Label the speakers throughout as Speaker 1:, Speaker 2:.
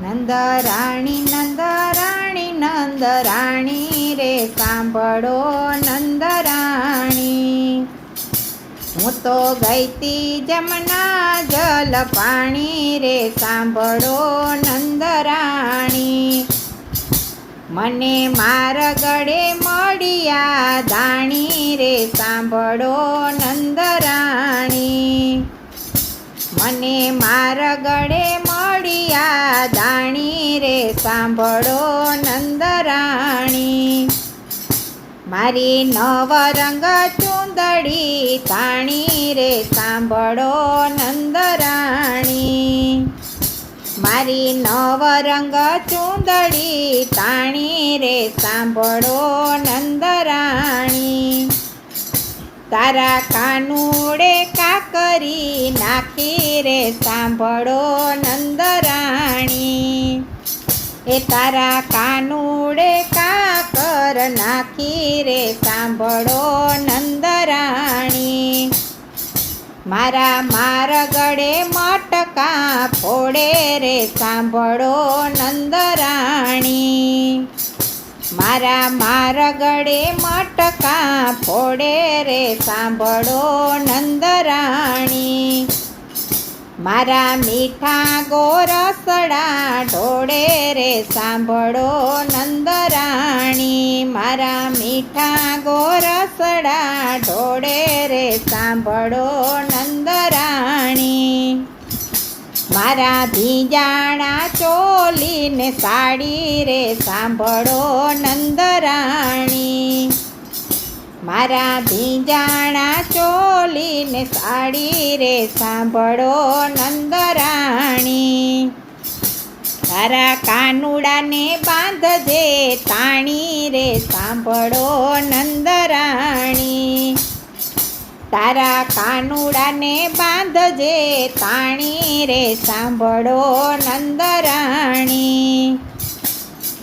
Speaker 1: નંદરાણી નંદરાણી નંદરાણી રે સાંભળો નંદરાણી. હું તો ગઈતી જમના જલ પાણી રે સાંભળો નંદરાણી. મને માર ગળે મળ્યા દાણી રે સાંભળો નંદરાણી. મને માર ગળે સાંભળો નંદરાણી. મારી નવરંગ ચૂંદડી તાણી રે, સાંભળો નંદરાણી. મારી નવરંગ ચૂંદડી તાણી રે, સાંભળો નંદરાણી. તારા કાનુડે કાકરી નાખી રે, સાંભળો નંદરાણી. એ તારા કાનુડે કાકર નાખી રે, સાંભળો નંદરાણી. મારા મારગડે મટકા ફોડે રે, સાંભળો નંદરાણી. મારા મારગડે મટકા ફોડે રે, સાંભળો નંદરાણી. મારા મીઠા ગોરસડા ઢોળે રે, સાંભળો નંદરાણી. મારા મીઠા ગોરસડા ઢોળે રે, સાંભળો નંદરાણી. મારા ભીજાણા ચોલીને સાડી રે, સાંભળો નંદરાણી. મારા ભીંજાણા ચોલીને સાડી રે, સાંભળો નંદરાણી. તારા કાનુડાને બાંધજે, તાણી રે, સાંભળો નંદરાણી. તારા કાનુડાને બાંધજે, તાણી રે, સાંભળો નંદરાણી.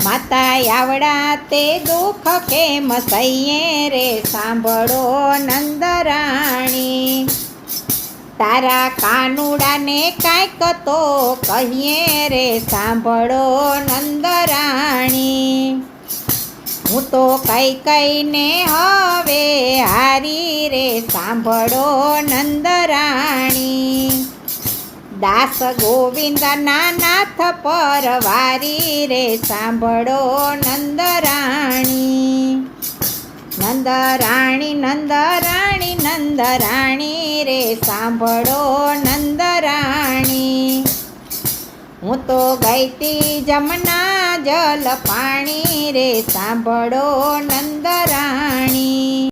Speaker 1: માતા આવડા તે દુઃખ કે મસૈયે રે? સાંભળો નંદરાણી. તારા કાનુડાને કાંઈક તો કહીએ રે, સાંભળો નંદરાણી. હું તો કઈ કઈને હવે હારી રે, સાંભળો નંદરાણી. દાસ ગોવિંદના નાથ પરવારી રે, સાંભળો નંદરાણી. નંદરાણી નંદરાણી નંદરાણી રે, સાંભળો નંદરાણી. હું તો ગઈતી જમના જલ પાણી રે, સાંભળો નંદરાણી.